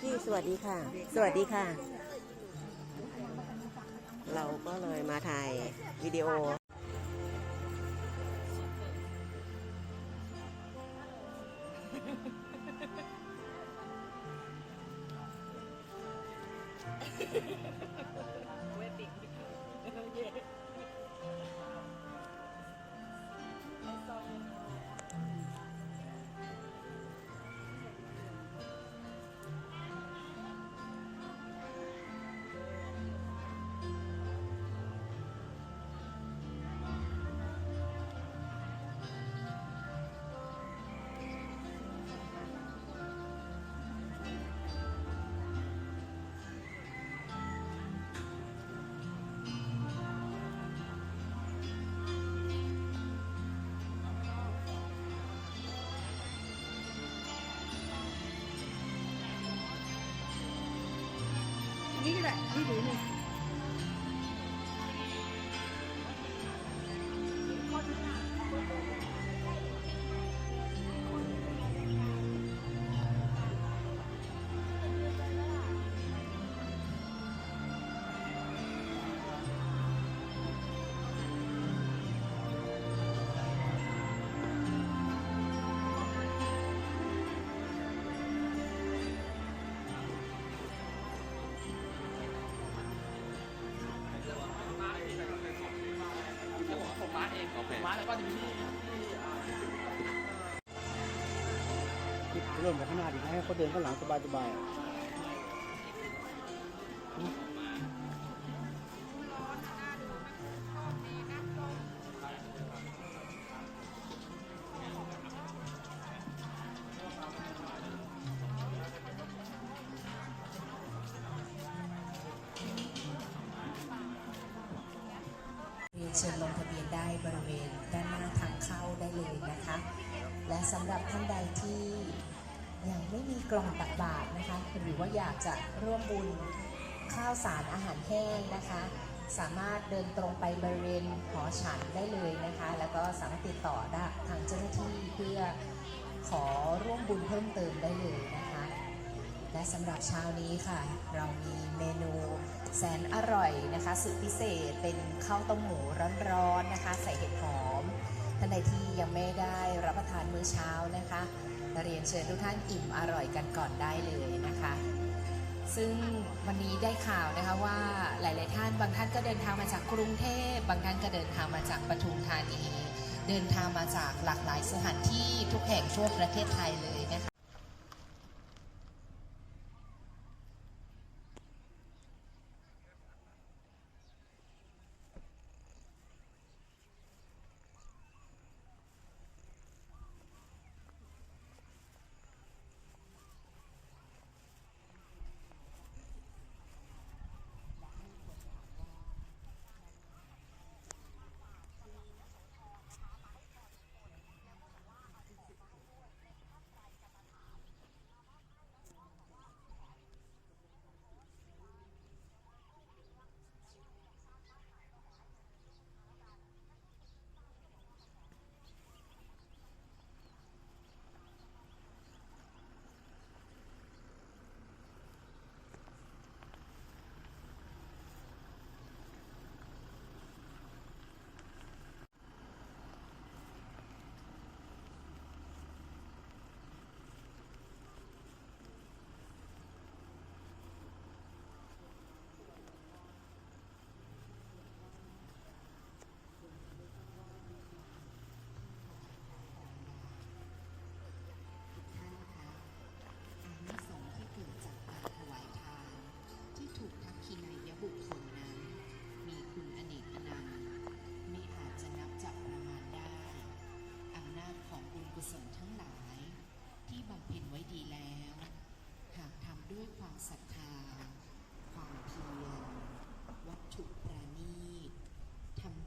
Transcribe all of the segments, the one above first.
พี่สวัสดีค่ะ สวัสดีค่ะ เราก็เลยมาถ่ายวิดีโอ นี่ มมาแล้วก็จะมีที่ที่เริ่มจากข้างหน้าดีให้เขาเดินข้างหลังสบายๆ เชิญลงทะเบียนได้บริเวณด้านหน้าทางเข้าได้เลยนะคะ และสำหรับท่านใดที่ยังไม่มีกล่องตักบาตรนะคะ หรือว่าอยากจะร่วมบุญข้าวสารอาหารแห้งนะคะ สามารถเดินตรงไปบริเวณหอฉันได้เลยนะคะ แล้วก็สามารถติดต่อได้ทางเจ้าหน้าที่เพื่อขอร่วมบุญเพิ่มเติมได้เลยนะคะ และสำหรับเช้านี้ค่ะ เรามีเมนูแสนอร่อยนะคะสุดพิเศษเป็นข้าวต้มหมูร้อนๆนะคะ ใส่เห็ดหอมท่านใดที่ยังไม่ได้รับประทานมื้อเช้านะคะเรียนเชิญทุกท่านอิ่มอร่อยกันก่อนได้เลยนะคะ ซึ่งวันนี้ได้ข่าวนะคะว่าหลาย ๆ ท่านบางท่านก็เดินทางมาจากกรุงเทพบางท่านก็เดินทางมาจากปทุมธานี เดินทางมาจากหลากหลายสถานที่ทุกแห่งทั่วประเทศไทยเลยนะคะ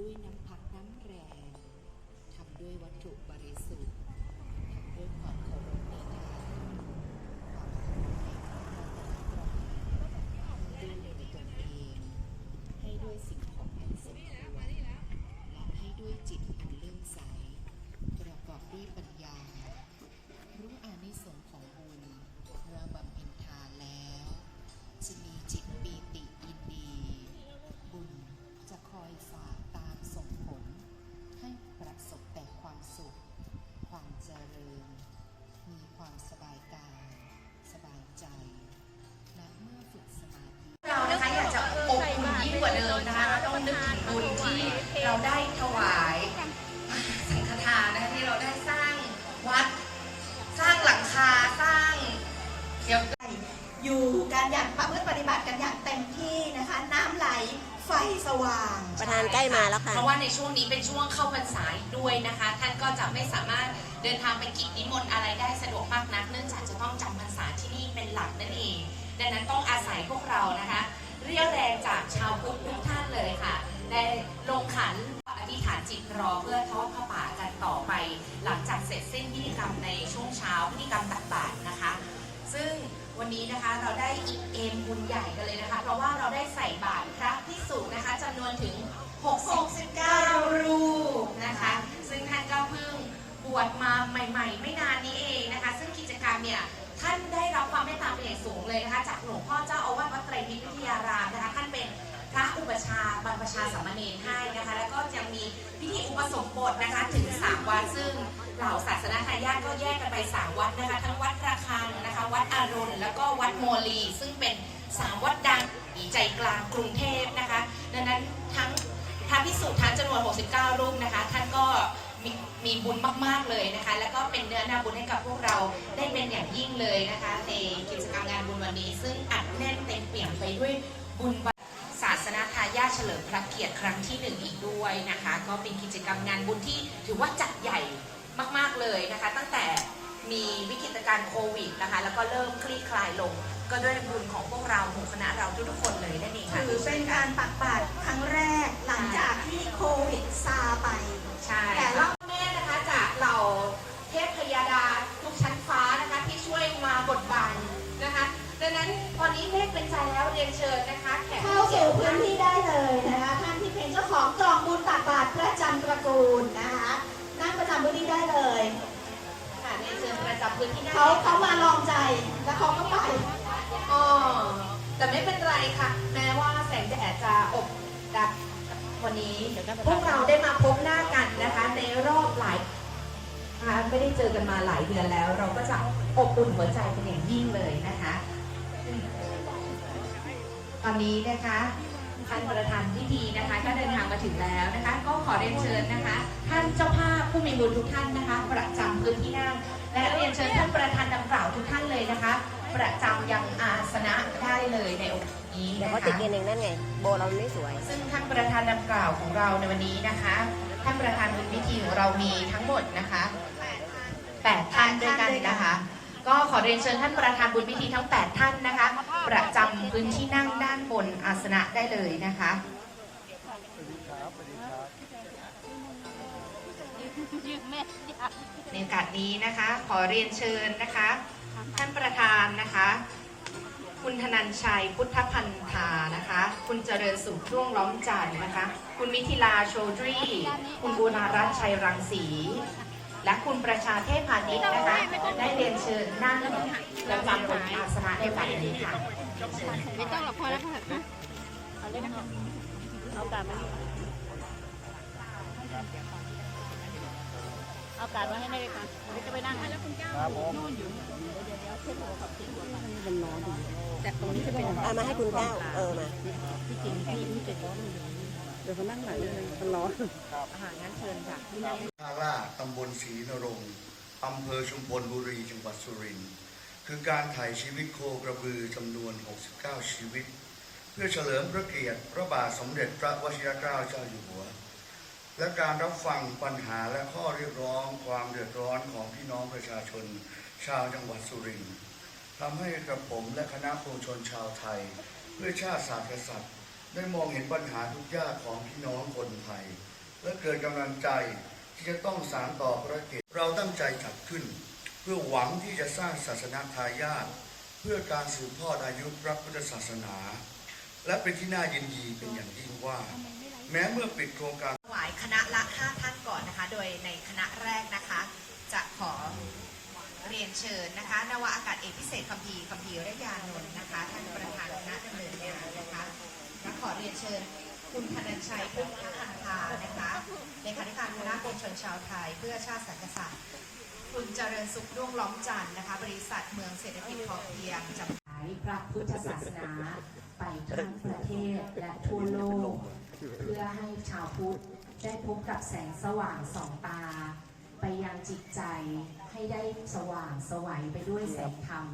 ด้วยน้ำพักน้ำแรงทำด้วยวัตถุบริสุทธิ์ กันอย่างประพฤติปฏิบัติกันอย่างเต็มที่นะคะ น้ำไหลไฟสว่าง ประธานใกล้มาแล้วค่ะ เพราะว่าในช่วงนี้เป็นช่วงเข้าพรรษาอีกด้วยนะคะ ท่านก็จะไม่สามารถเดินทางไปกิจนิมนต์อะไรได้สะดวกมากนัก เนื่องจากจะต้องจำพรรษาที่นี่เป็นหลักนั่นเอง ดังนั้นต้องอาศัยพวกเรานะคะ เรียวแรงจากชาวพุทธทุกท่านเลยค่ะ ได้ลงขันอธิษฐานจิตรอเพื่อ เราได้อีกเอมบุญใหญ่กันเลยนะคะ เพราะว่าเราได้ใส่บาตรพระพิสุนะคะจำนวนถึง 69 รูปนะคะ ซึ่งท่านก็เพิ่งบวชมาใหม่ ๆ ไม่นานนี้เองนะคะ ซึ่งกิจกรรมเนี่ยท่านได้รับความเมตตาเป็นอย่างสูงเลยนะคะ จากหลวงพ่อเจ้าอาวาสวัดไตรมิตรวิทยารามนะคะ ท่านเป็นพระอุปชาบรรพชาสามเณรให้นะคะ แล้วก็ยังมีพิธีอุปสมบทนะคะถึง 3 วัดซึ่ง เหล่าศาสนาทายาทก็แยกกันไป3วัดนะคะ ทั้งวัดระฆังนะคะ วัดอรุณแล้วก็วัดโมลี ซึ่งเป็น3วัดดังใจกลางกรุงเทพนะคะ ดังนั้นทั้งพระพิสุทั้งจำนวน 69 รูปนะคะ ท่านก็มีมีบุญมาก ๆ เลยนะคะ แล้วก็เป็นเนื้อนาบุญให้กับพวกเราได้เป็นอย่างยิ่งเลยนะคะในกิจกรรมงานบุญวันนี้ ซึ่งอัดแน่นเต็มเปี่ยมไปด้วยบุญบารศาสนาทายาทเฉลิมพระเกียรติครั้งที่หนึ่งอีกด้วยนะคะ ก็เป็นกิจกรรมงานบุญที่ถือว่าจัดใหญ่ มาก ๆ เลยนะคะ ตั้งแต่มีวิกฤตการณ์โควิดนะคะ แล้วก็เริ่มคลี่คลายลง ก็ด้วยบุญของพวกเราหมู่คณะเราทุกๆคนเลยนั่นเองค่ะถือเป็นการปักบาตรครั้งแรกหลังจากที่โควิดซาไป ใช่แต่แต่ละรอบแม่นะคะจากเหล่าเทพพยาดาทุกชั้นฟ้านะคะที่ช่วยมาบทบังนะคะดังนั้นตอนนี้เลขเป็นใจแล้วเรียนเชิญนะคะแขกเข้าสู่พื้นที่ได้เลยนะคะท่านที่เป็นเจ้าของกล่องบุญตักบาตรประจำตระกูลนะคะ นั่งประจำพื้นที่ได้เลยค่ะเรียนเชิญประจำพื้นที่ได้เขาเขามาลองใจแล้วเขาก็ไปอ๋อแต่ไม่เป็นไรค่ะ แม้ว่าแสงแดดจะอบดับวันนี้พวกเราได้มาพบหน้ากันนะคะ ในรอบหลายนะคะไม่ได้เจอกันมาหลายเดือนแล้ว เราก็จะอบอุ่นหัวใจเป็นอย่างยิ่งเลยนะคะ ตอนนี้นะคะ ท่านประธานพิธีนะคะก็เดินทางมาถึงแล้วนะคะ ก็ขอเรียนเชิญนะคะ ท่านเจ้าภาพผู้มีบุญทุกท่านนะคะ ประจำพื้นที่นั่งและเรียนเชิญท่านประธานดังกล่าวทุกท่านเลยนะคะ ประจำยังอาสนะได้เลยในโอกาสนี้เดี๋ยวนะเขาติดคะเงินเองนั่นไง โบเราไม่สวย ซึ่งท่านประธานดังกล่าวของเราในวันนี้นะคะ ท่านประธานบุญพิธีของเรามีทั้งหมดนะคะแปดท่านด้วยกันนะคะ ก็ขอเรียนเชิญท่านประธานบุญพิธีทั้ง 8 ท่านนะคะ ประจำพื้นที่นั่งด้านบนอาสนะได้เลยนะคะในโอกาสนี้นะคะ ขอเรียนเชิญนะคะ ท่านประธานนะคะ คุณธนันชัยพุทธพันธานะคะ คุณเจริญสุขร่วงล้อมจันทร์นะคะ คุณมิถิลาโชดรีคุณบุญารัตชัยรังสี และคุณประชาเทพพาณิชย์นะคะ ได้เรียนเชิญนั่งประจำบนอาสนะในวันนี้ค่ะไม่ต้องหรอกพอแล้วค่ะเอาเลยเอาการมาเอาการมาให้ได้เลยค่ะไม่จะไปนั่งแล้วคุณแก้วครับผมนู่นอยู่เดี๋ยวเดี๋ยวเดี๋ยวเช็ดหัวกับเช็ดหัวก่อนมันร้อนแต่ตรงนี้จะเป็นเอามาให้คุณเก้า เออมาที่จริงที่ที่จะร้อนอยู่เดี๋ยวเขานั่งไหนเลยมันร้อนอาหารงั้นเชิญค่ะที่นั่งท่าล่าตำบลศรีนรงค์อำเภอชุมพลบุรีจังหวัดสุรินทร์คือการถ่ายชีวิตโคกระบือจำนวน 69 ชีวิต เพื่อเฉลิมพระเกียรติพระบาทสมเด็จพระวชิรเกล้าเจ้าอยู่หัว และการรับฟังปัญหาและข้อเรียกร้องความเดือดร้อนของพี่น้องประชาชน ชาวจังหวัดสุรินทร์ทำให้กระผมและคณะปวงชนชาวไทย เพื่อชาติศาสตร์กษัตริย์ ได้มองเห็นปัญหาทุกยากของพี่น้องคนไทย และเกิดกำลังใจที่จะต้องสารต่อภารกิจเราตั้งใจจัดขึ้น เพื่อหวังที่จะสร้างศาสนาทายาทเพื่อการสืบทอดอายุพระพุทธศาสนา และเป็นที่น่ายินดีเป็นอย่างยิ่งว่า แม้เมื่อปิดโครงการถวายคณะละ5ท่านก่อนนะคะ โดยในคณะแรกนะคะ จะขอเรียนเชิญนะคะนวอากาศเอกพิเศษคัมภีร์คัมภีร์ระยานนท์นะคะท่านประธานคณะดำเนิน รียนเชิญ คุณธนันชัยพุทธพันธานะคะเลขาธิการคณะปวงชนชาวไทย เพื่อชาติศาสตร์กษัตริย์ คุณเจริญสุขร่วงล้อมจันทร์นะคะ บริษัทเมืองเศรษฐกิจพอเพียงจำหน่ายพระพุทธศาสนาไปทั้งประเทศและทั่วโลก เพื่อให้ชาวพุทธได้พบกับแสงสว่างสองตา ไปยังจิตใจให้ได้สว่างสวัยไปด้วยแสงธรรม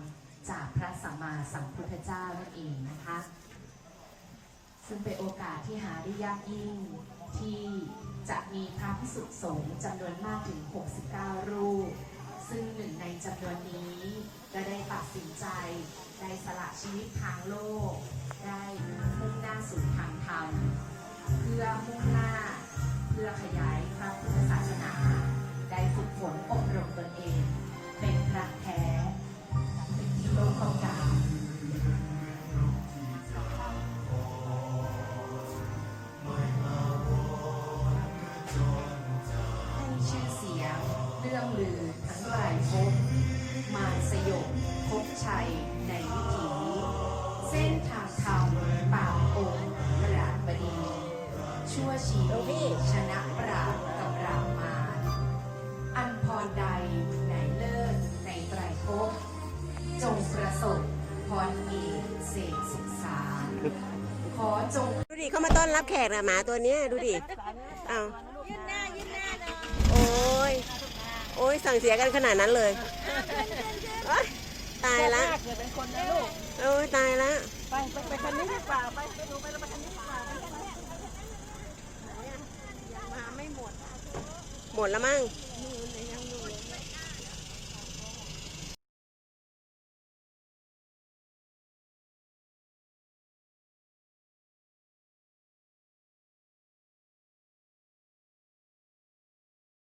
จากพระสัมมาสัมพุทธเจ้านั่นเองนะคะ ซึ่งเป็นโอกาสที่หาได้ยากยิ่ง ที่จะมีพระพิสุสงฆ์จำนวนมากถึง 69 รูป ซึ่งหนึ่งในจำนวนนี้ก็ได้ตัดสินใจได้สละชีวิตทางโลก ได้มุ่งหน้าสู่ทางธรรม เพื่อมุ่งหน้า เพื่อขยายพระพุทธศาสนา ชั่วชีวิตชนะปราดกำราบมารอันพรใดไหนเลิศในไตรภพจงประสบพรเอกเสกสุขสารขอจงดูดิเขามาต้อนรับแขกนะหมาตัวเนี้ยดูดิเอายืนหน้ายืนหน้าโอ้ยโอ้ยสั่งเสียกันขนาดนั้นเลยโอ๊ยตายละเกิดเป็นคนนะลูกโอ้ยตายละไปไปไปคันนี้ดีกว่าไปไปดูไปแล้วไปคันนี้ดีกว่าไปคันนี้ หมดแล้วมั้ง